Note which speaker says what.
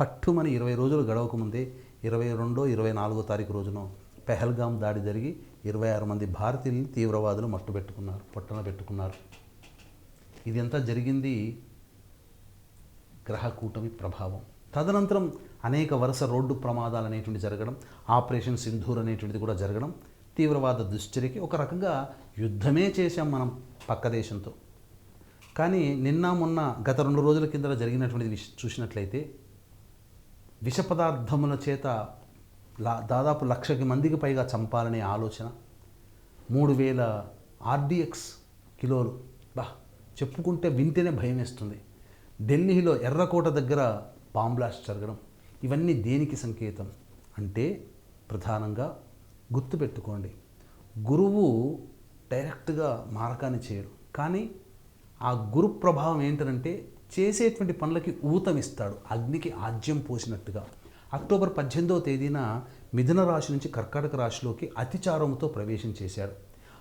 Speaker 1: పట్టుమని ఇరవై రోజులు గడవకముందే ఇరవై రెండో ఇరవై నాలుగో తారీఖు రోజున పెహల్గాం దాడి జరిగి ఇరవై ఆరు మంది భారతీయుల్ని తీవ్రవాదులు మట్టు పెట్టుకున్నారు పొట్టన పెట్టుకున్నారు. ఇదంతా జరిగింది గ్రహ కూటమి ప్రభావం. తదనంతరం అనేక వరుస రోడ్డు ప్రమాదాలు అనేటువంటి జరగడం ఆపరేషన్ సింధూర్ అనేటువంటిది కూడా జరగడం తీవ్రవాద దుశ్చర్యకి ఒక రకంగా యుద్ధమే చేశాం మనం పక్క దేశంతో. కానీ నిన్న మొన్న గత రెండు రోజుల కింద జరిగినటువంటిది చూసినట్లయితే విష పదార్థముల చేత లా దాదాపు లక్షకి మందికి పైగా చంపాలనే ఆలోచన. మూడు వేల ఆర్డిఎక్స్ కిలోలు. బా చెప్పుకుంటే వింటేనే భయం వేస్తుంది ఢిల్లీలో ఎర్రకోట దగ్గర బాంబ్లాస్ట్ జరగడం. ఇవన్నీ దేనికి సంకేతం? అంటే ప్రధానంగా గుర్తుపెట్టుకోండి. గురువు డైరెక్ట్గా మారకాన్ని చేయరు కానీ ఆ గురు ప్రభావం ఏంటంటే చేసేటువంటి పనులకి ఊతమిస్తాడు. అగ్నికి ఆజ్యం పోసినట్టుగా. అక్టోబర్ పద్దెనిమిదవ తేదీన మిథున రాశి నుంచి కర్కాటక రాశిలోకి అతిచారంతో ప్రవేశం చేశారు.